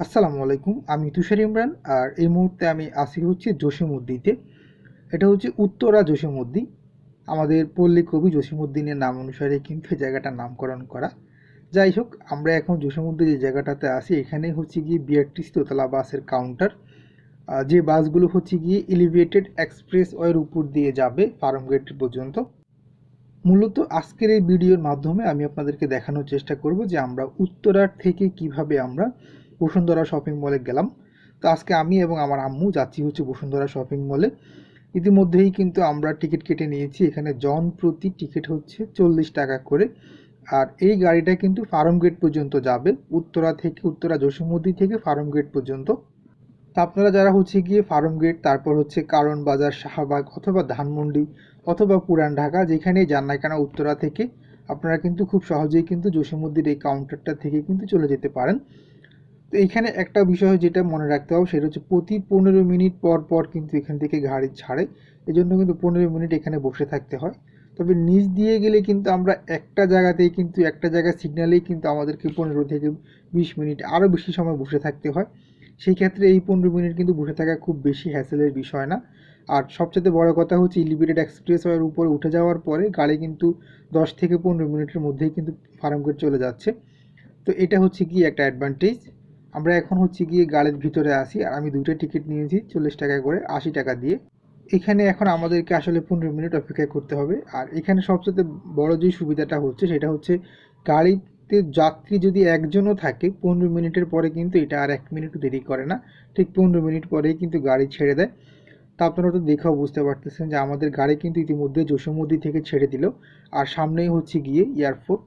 আসসালামু আলাইকুম, আমি তুষার ইমরান আর এই মুহূর্তে আমি আসি হচ্ছে জসিমউদ্দিতে এটা হচ্ছে উত্তরা জসিমউদ্দি আমাদের পল্লী কবি জসিমউদ্দিনের নাম অনুসারে কিন্তু এই জায়গাটার নামকরণ করা। যাই হোক, আমরা এখন জসিমউদ্দি যে জায়গাটাতে আসি এখানে হচ্ছে গিয়ে বিআরটিসি দোতলা বাসের কাউন্টার যে বাসগুলো হচ্ছে গিয়ে এলিভেটেড এক্সপ্রেস ওয়ের উপর দিয়ে যাবে ফার্মগেট পর্যন্ত। মূলত আজকের এই ভিডিওর মাধ্যমে আমি আপনাদেরকে দেখানোর চেষ্টা করব যে আমরা উত্তরার থেকে কীভাবে আমরা বসুন্ধরা শপিং মলে গেলাম। তো আজকে আমি এবং আমার আম্মু যাচ্ছি হচ্ছে বসুন্ধরা শপিং মলে। ইতিমধ্যেই কিন্তু আমরা টিকিট কেটে নিয়েছি। এখানে জন প্রতি টিকিট হচ্ছে চল্লিশ টাকা করে। আর এই গাড়িটা কিন্তু ফার্ম গেট পর্যন্ত যাবে। উত্তরা থেকে, উত্তরা জসিমুদ্দি থেকে ফার্ম গেট পর্যন্ত। তা আপনারা যারা হচ্ছে গিয়ে ফার্ম গেট, তারপর হচ্ছে কারণ বাজার, শাহবাগ অথবা ধানমন্ডি অথবা পুরান ঢাকা যেখানেই যান না কেন উত্তরা থেকে, আপনারা কিন্তু খুব সহজেই কিন্তু জসিমুদ্দির এই কাউন্টারটা থেকে কিন্তু চলে যেতে পারেন। তো এখানে একটা বিষয় যেটা মনে রাখতে হবে, সেটা হচ্ছে প্রতি পনেরো মিনিট পর পর কিন্তু এখান থেকে গাড়ি ছাড়ে। এই জন্য কিন্তু পনেরো মিনিট এখানে বসে থাকতে হয়। তবে নিচ দিয়ে গেলে কিন্তু আমরা একটা জায়গাতেই কিন্তু, একটা জায়গায় সিগন্যালেই কিন্তু আমাদেরকে পনেরো থেকে বিশ মিনিট আরও বেশি সময় বসে থাকতে হয়। সেই ক্ষেত্রে এই পনেরো মিনিট কিন্তু বসে থাকা খুব বেশি হ্যাসেলের বিষয় না। আর সবচেয়ে বড় কথা হচ্ছে এলিভেটেড এক্সপ্রেস ওয়ের উপরে উঠে যাওয়ার পরে গাড়ি কিন্তু দশ থেকে পনেরো মিনিটের মধ্যেই কিন্তু ফার্মগেট চলে যাচ্ছে। তো এটা হচ্ছে কি একটা অ্যাডভান্টেজ আমরা এখন হচ্ছে গিয়ে গাড়ির ভিতরে আসি আর আমি দুটো টিকিট নিয়েছি চল্লিশ টাকা করে, আশি টাকা দিয়ে। এখানে এখন আমাদেরকে আসলে পনেরো মিনিট অপেক্ষা করতে হবে। আর এখানে সবচেয়ে বড় যে সুবিধাটা হচ্ছে, সেটা হচ্ছে গাড়িতে যাত্রী যদি একজনও থাকে, পনেরো মিনিটের পরে কিন্তু এটা আর এক মিনিটও দেরি করে না। ঠিক পনেরো মিনিট পরেই কিন্তু গাড়ি ছেড়ে দেয়। তা আপনারা তো দেখেও বুঝতে পারতেছেন যে আমাদের গাড়ি কিন্তু ইতিমধ্যে যশোমতি থেকে ছেড়ে দিল। আর সামনেই হচ্ছে গিয়ে এয়ারপোর্ট।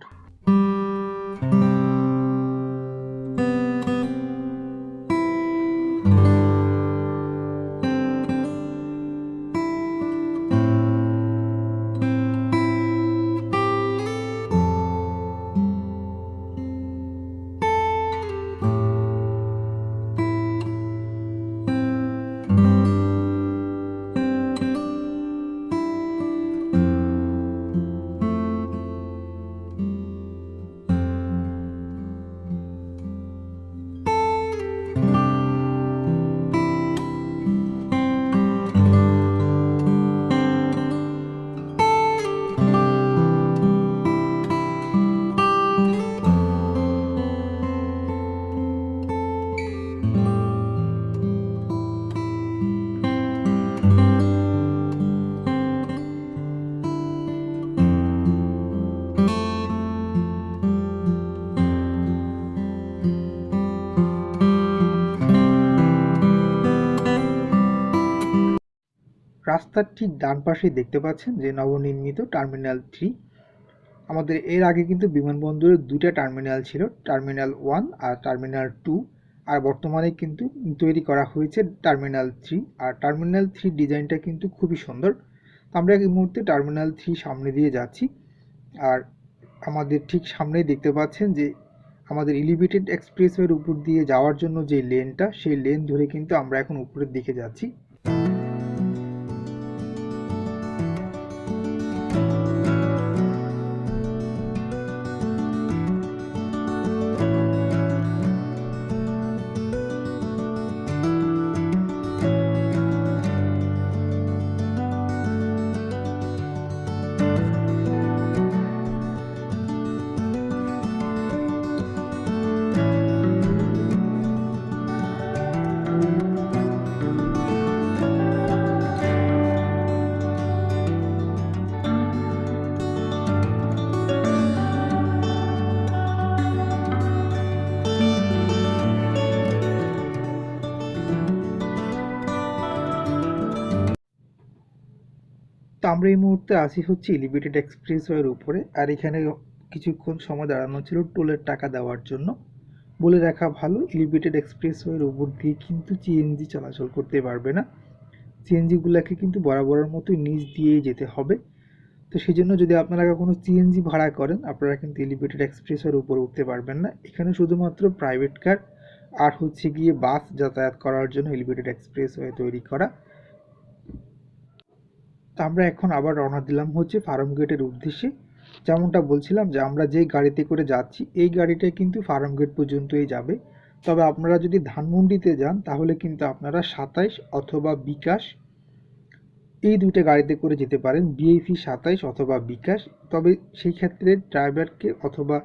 রাস্তার ঠিক ডান পাশেই দেখতে পাচ্ছেন যে নবনির্মিত টার্মিনাল থ্রি। আমাদের এর আগে কিন্তু বিমানবন্দরের দুইটা টার্মিনাল ছিল, টার্মিনাল ওয়ান আর টার্মিনাল টু। আর বর্তমানে কিন্তু তৈরি করা হয়েছে টার্মিনাল থ্রি। আর টার্মিনাল থ্রি ডিজাইনটা কিন্তু খুবই সুন্দর। আমরা এই মুহূর্তে টার্মিনাল থ্রি সামনে দিয়ে যাচ্ছি। আর আমাদের ঠিক সামনেই দেখতে পাচ্ছেন যে আমাদের এলিভেটেড এক্সপ্রেসওয়ের উপর দিয়ে যাওয়ার জন্য যে লেনটা সেই লেন ধরে কিন্তু আমরা এখন উপরের দিকে যাচ্ছি। তো আমরা এই মুহূর্তে আসি হচ্ছে এলিভেটেড এক্সপ্রেসওয়ের উপরে। আর এখানে কিছুক্ষণ সময় দাঁড়ানো ছিল টোলের টাকা দেওয়ার জন্য। বলে রাখা ভালো এলিভেটেড এক্সপ্রেসওয়ের উপর দিয়ে কিন্তু সিএনজি চলাচল করতে পারবে না। সিএনজিগুলোকে কিন্তু বরাবরের মতোই নিচ দিয়েই যেতে হবে। তো সেই জন্য যদি আপনারা কোনো সিএনজি ভাড়া করেন, আপনারা কিন্তু এলিভেটেড এক্সপ্রেসওয়ের উপরে উঠতে পারবেন না। এখানে শুধুমাত্র প্রাইভেট কার আর হচ্ছে গিয়ে বাস যাতায়াত করার জন্য এলিভেটেড এক্সপ্রেসওয়ে তৈরি করা। আমরা এখন আবার রওনা দিলাম হচ্ছে ফার্ম গেটের উদ্দেশ্যে। যেমনটা বলছিলাম যে আমরা যে গাড়িতে করে যাচ্ছি, এই গাড়িটা কিন্তু ফার্ম গেট পর্যন্তই যাবে। তবে আপনারা যদি ধানমন্ডিতে যান, তাহলে কিন্তু আপনারা সাতাইশ অথবা বিকাশ, এই দুইটা গাড়িতে করে যেতে পারেন। বিএফি সাতাইশ অথবা বিকাশ, তবে সেই ক্ষেত্রে ড্রাইভারকে অথবা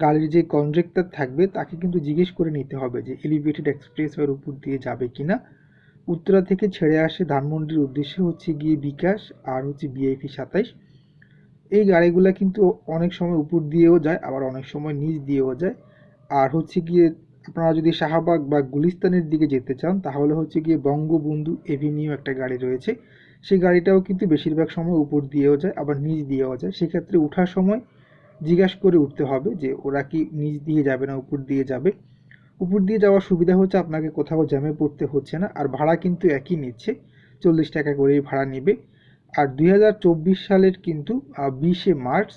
গাড়ির যে কন্ডাক্টর থাকবে, তাকে কিন্তু জিজ্ঞেস করে নিতে হবে যে এলিভেটেড এক্সপ্রেসওয়ের উপর দিয়ে যাবে কিনা। উত্তরা থেকে ছেড়ে আসে ধানমন্ডির উদ্দেশ্যে হচ্ছে গিয়ে বিকাশ আর হচ্ছে বিআইপি সাতাইশ। এই গাড়িগুলো কিন্তু অনেক সময় উপর দিয়েও যায়, আবার অনেক সময় নিচ দিয়েও যায়। আর হচ্ছে গিয়ে আপনারা যদি শাহবাগ বা গুলিস্তানের দিকে যেতে চান, তাহলে হচ্ছে গিয়ে বঙ্গবন্ধু এভিনিউ একটা গাড়ি রয়েছে। সেই গাড়িটাও কিন্তু বেশিরভাগ সময় উপর দিয়েও যায়, আবার নিচ দিয়েও যায়। সেক্ষেত্রে ওঠার সময় জিজ্ঞাসা করে উঠতে হবে যে ওরা কি নিচ দিয়ে যাবে না উপর দিয়ে যাবে। উপর দিয়ে যাওয়ার সুবিধা হচ্ছে আপনাকে কোথাও জ্যামে পড়তে হচ্ছে না, আর ভাড়া কিন্তু একই নিচ্ছে, চল্লিশ টাকা করেই ভাড়া নেবে। আর দুই হাজার চব্বিশ সালের কিন্তু বিশে মার্চ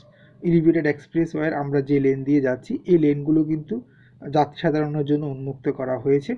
এলিভেটেড এক্সপ্রেসওয়ের আমরা যে লেন দিয়ে যাচ্ছি, এই লেনগুলো কিন্তু যাত্রী সাধারণের জন্য উন্মুক্ত করা হয়েছে।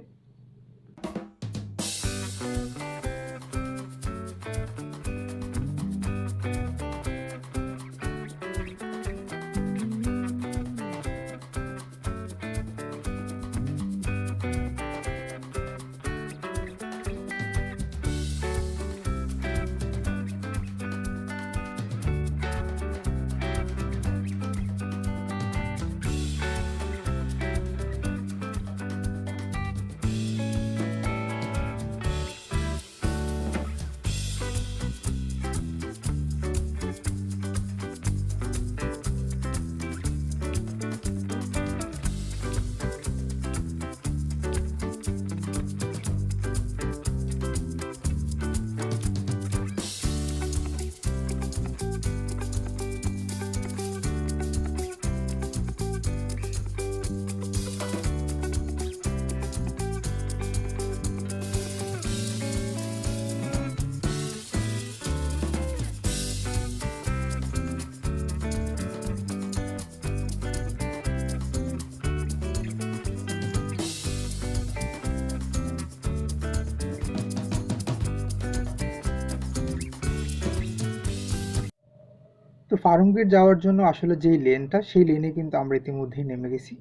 তো ফার্মগেট যাওয়ার জন্য আসলে যেই লেনটা, সেই লেনে কিন্তু আমরা ইতিমধ্যেই নেমে গেছি।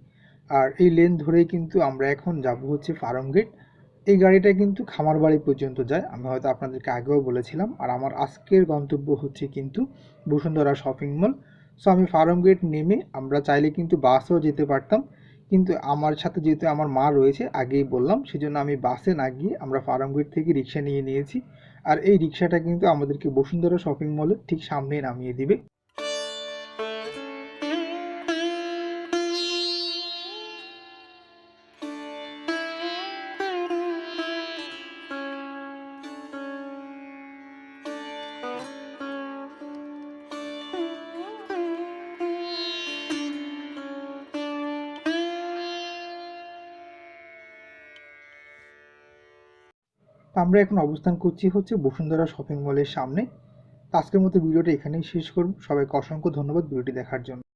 আর এই লেন ধরেই কিন্তু আমরা এখন যাব হচ্ছে ফার্মগেট এই গাড়িটা কিন্তু খামারবাড়ি পর্যন্ত যায়, আমি হয়তো আপনাদেরকে আগেও বলেছিলাম। আর আমার আজকের গন্তব্য হচ্ছে কিন্তু বসুন্ধরা শপিং মল। সো আমি ফার্মগেট নেমে আমরা চাইলে কিন্তু বাসেও যেতে পারতাম। কিন্তু আমার সাথে যেহেতু আমার মা রয়েছে, আগেই বললাম, সেজন্য আমি বাসে না গিয়ে আমরা ফার্মগেট থেকে রিক্সা নিয়ে নিয়েছি। আর এই রিক্সাটা কিন্তু আমাদেরকে বসুন্ধরা শপিং মলের ঠিক সামনেই নামিয়ে দিবে। আমরা এখন অবস্থান করছি হচ্ছে বসুন্ধরা শপিং মলের সামনে। আজকের মতো ভিডিওটা এখানেই শেষ করুন সবাইকে অসংখ্য ধন্যবাদ ভিডিওটি দেখার জন্য।